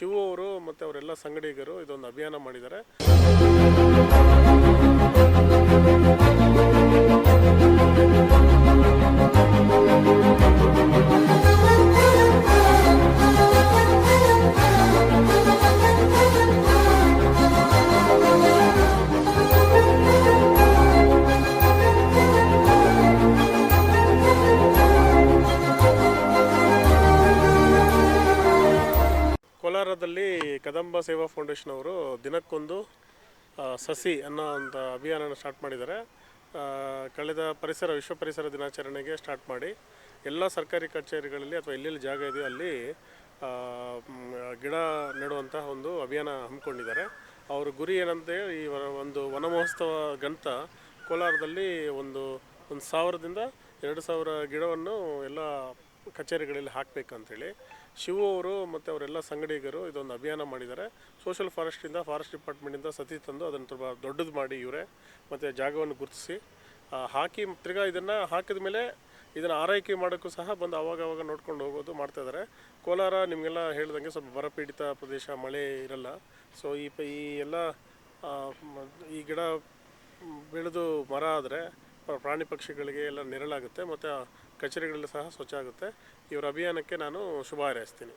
ಶಿವು ಅವರು ಮತ್ತು ಅವರೆಲ್ಲ ಸಂಗಡಿಗರು ಇದೊಂದು ಅಭಿಯಾನ ಮಾಡಿದ್ದಾರೆ. ಕೋಲಾರದಲ್ಲಿ ಕದಂಬ ಸೇವಾ ಫೌಂಡೇಶನ್ ಅವರು ದಿನಕ್ಕೊಂದು ಸಸಿ ಅನ್ನೋ ಒಂದು ಅಭಿಯಾನನ ಸ್ಟಾರ್ಟ್ ಮಾಡಿದ್ದಾರೆ. ಕಳೆದ ಪರಿಸರ, ವಿಶ್ವ ಪರಿಸರ ದಿನಾಚರಣೆಗೆ ಸ್ಟಾರ್ಟ್ ಮಾಡಿ ಎಲ್ಲ ಸರ್ಕಾರಿ ಕಚೇರಿಗಳಲ್ಲಿ ಅಥವಾ ಎಲ್ಲೆಲ್ಲಿ ಜಾಗ ಇದೆಯೋ ಅಲ್ಲಿ ಗಿಡ ನೆಡುವಂತಹ ಒಂದು ಅಭಿಯಾನ ಹಮ್ಮಿಕೊಂಡಿದ್ದಾರೆ. ಅವ್ರ ಗುರಿ ಏನಂತೆ ಈ ಒಂದು ವನ ಮಹೋತ್ಸವ ಗಂತ ಕೋಲಾರದಲ್ಲಿ ಒಂದು ಒಂದು ಸಾವಿರದಿಂದ ಎರಡು ಸಾವಿರ ಗಿಡವನ್ನು ಎಲ್ಲ ಕಚೇರಿಗಳಲ್ಲಿ ಹಾಕಬೇಕಂತೇಳಿ ಶಿವು ಅವರು ಮತ್ತು ಅವರೆಲ್ಲ ಸಂಗಡಿಗರು ಇದೊಂದು ಅಭಿಯಾನ ಮಾಡಿದ್ದಾರೆ. ಸೋಷಿಯಲ್ ಫಾರೆಸ್ಟಿಂದ ಫಾರೆಸ್ಟ್ ಡಿಪಾರ್ಟ್ಮೆಂಟಿಂದ ಸತಿ ತಂದು ಅದನ್ನು ತುಂಬ ದೊಡ್ಡದು ಮಾಡಿ ಇವರೇ. ಮತ್ತು ಜಾಗವನ್ನು ಗುರುತಿಸಿ ಹಾಕಿ ತಿರ್ಗಾ ಇದನ್ನು ಹಾಕಿದ ಮೇಲೆ ಇದನ್ನು ಆರೈಕೆ ಮಾಡೋಕ್ಕೂ ಸಹ ಬಂದು ಆವಾಗ ಅವಾಗ ನೋಡ್ಕೊಂಡು ಹೋಗೋದು ಮಾಡ್ತಾ ಇದ್ದಾರೆ. ಕೋಲಾರ ನಿಮಗೆಲ್ಲ ಹೇಳ್ದಂಗೆ ಸ್ವಲ್ಪ ಬರಪೀಡಿತ ಪ್ರದೇಶ, ಮಳೆ ಇರಲ್ಲ. ಸೊ ಈ ಪ, ಈ ಎಲ್ಲ ಈ ಗಿಡ ಬೆಳೆದು ಮರ ಆದರೆ ಪ್ರಾಣಿ ಪಕ್ಷಿಗಳಿಗೆ ಎಲ್ಲ ನೆರಳಾಗುತ್ತೆ ಮತ್ತು ಕಚೇರಿಗಳಲ್ಲಿ ಸಹ ಸ್ವಚ್ಛ ಆಗುತ್ತೆ. ಇವರ ಅಭಿಯಾನಕ್ಕೆ ನಾನು ಶುಭ ಹಾರೈಸ್ತೀನಿ.